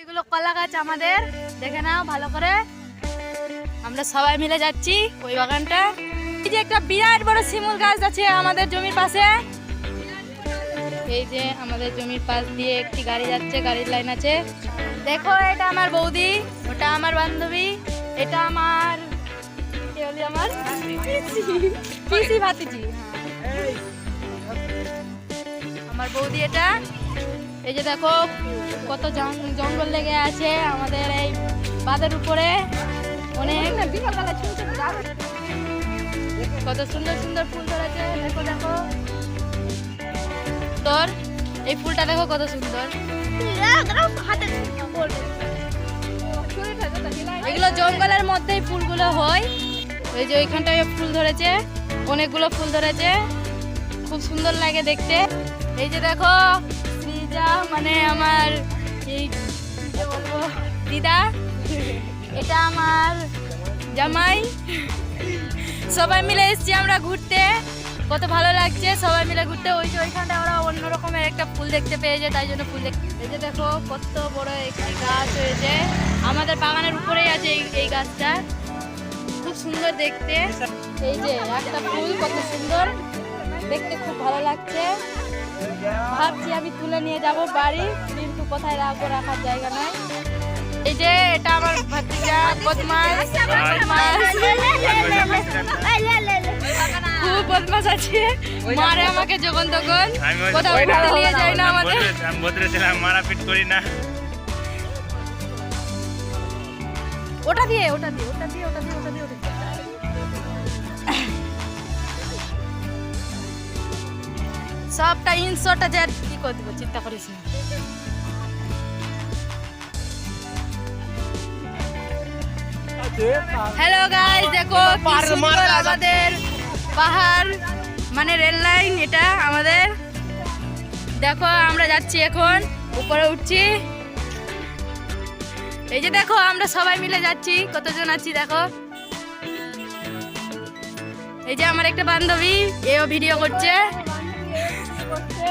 এগুলো কলা গাছ আমাদের। দেখে নাও, ভালো করে। আমরা সবাই মিলে যাচ্ছি ওই বাগানটা। এই যে একটা বিরাট বড় শিমুল গাছ আছে আমাদের জমির পাশে। এই যে আমাদের জমির পাশ দিয়ে একটি গাড়ি যাচ্ছে, গাড়ির লাইন আছে। দেখো, এটা আমার বৌদি, ওটা আমার বান্ধবী, এটা আমার আমার? পিসি ভাতিজি। হ্যাঁ। আমার বৌদি এটা। এই যে দেখো, কত জঙ্গল লেগে আছে আমাদের এই বাঁধের উপরে। অনেক কত সুন্দর সুন্দর ফুল ধরেছে, দেখো দেখো। তোর, এই ফুলটা দেখো কত সুন্দর। এগুলো জঙ্গলের মধ্যেই ফুলগুলো হয়। এই যে ওইখানটায় ফুল ধরেছে, অনেকগুলো ফুল ধরেছে। খুব সুন্দর লাগে দেখতে। এই যে দেখো মানে আমার এই দিদা, এটা আমার জামাই। সবাই মিলে এসেছি আমরা ঘুরতে। কত ভালো লাগছে, সবাই মিলে ঘুরতে। ওই যে ওইখানটা ওরা অন্য রকমের একটা ফুল দেখতে পেয়েছে তাই জন্য ফুল দেখতে এই যে দেখো, কত বড় একটি গাছ হয়েছে। আমাদের বাগানের উপরেই আছে এই গাছটা। খুব সুন্দর দেখতে। এই যে একটা ফুল, কত সুন্দর। দেখতে খুব ভালো লাগছে। ভাবছি আমি তুলে নিয়ে যাব বাড়ি কিন্তু কোথায় রাখব রাখার জায়গা নাই। এই যে এটা আমার ভাতিজা বদমাস খুব বদমাস আছে। মারে আমাকে যখন তখন। কোথাও ঘুরতে নিয়ে যায় না আমাদের। আমি বদরে ছিলাম মারাপিট করি না। ওটা দিয়ে ওটা দিয়ে ওটা দিয়ে ওটা দিয়ে ওটা দিয়ে। সবটা ইনশট আর কি করে দিব চিন্তা করিস না। হ্যালো গাইস দেখো আমাদের পাহাড় মানে রেল লাইন এটা আমাদের। দেখো আমরা যাচ্ছি এখন উপরে উঠছি। এই যে দেখো আমরা সবাই মিলে যাচ্ছি কতজন আছি দেখো। এই যে আমার একটা বান্ধবী এও ভিডিও করছে।